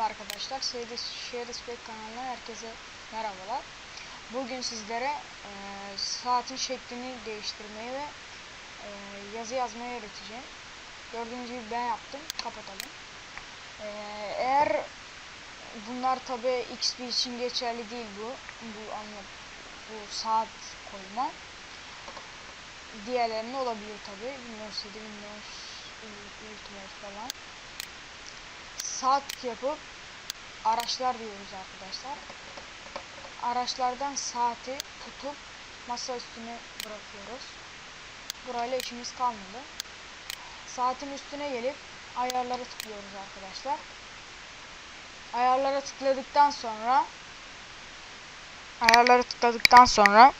arkadaşlar. Share Share Respect kanalına herkese merhabalar. Bugün sizlere e, saatin şeklini değiştirmeyi ve e, yazı yazmayı öğreteceğim. Gördüğünüz gibi ben yaptım. Kapatalım. E, eğer bunlar tabi XP için geçerli değil bu. Bu anla bu saat koyma. Diğerlerinde olabilir tabi. Windows 7, Windows Ultimate falan saat yapıp araçlar diyoruz arkadaşlar. Araçlardan saati tutup masa üstüne bırakıyoruz. Burayla işimiz kalmadı. Saatin üstüne gelip ayarlara tıklıyoruz arkadaşlar. Ayarlara tıkladıktan sonra ayarlara tıkladıktan sonra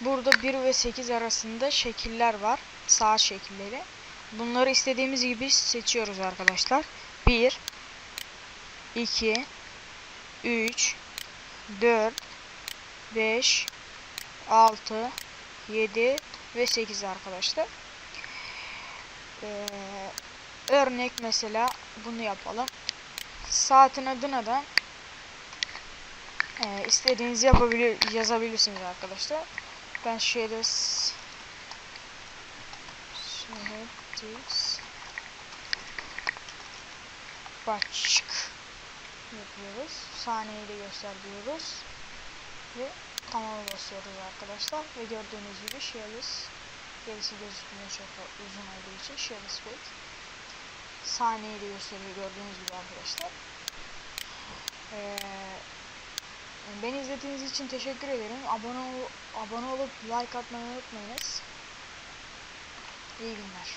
burada 1 ve 8 arasında şekiller var. Saat şekilleri. Bunları istediğimiz gibi seçiyoruz arkadaşlar. 1 2 3 4 5 6 7 ve 8 arkadaşlar. Ee, örnek mesela bunu yapalım. Saatin adına da e, istediğinizi yapabilir yazabilirsiniz arkadaşlar. Ben şöyle şöyle başlık yapıyoruz. Saniyeyi de göster diyoruz. Ve tamamı basıyoruz arkadaşlar. Ve gördüğünüz gibi Shellis gerisi gözükmüyor çok uzun olduğu için Shellis Wait saniyeyi de gösteriyor gördüğünüz gibi arkadaşlar. Ee, beni izlediğiniz için teşekkür ederim. Abone, ol abone olup like atmayı unutmayınız. İyi günler.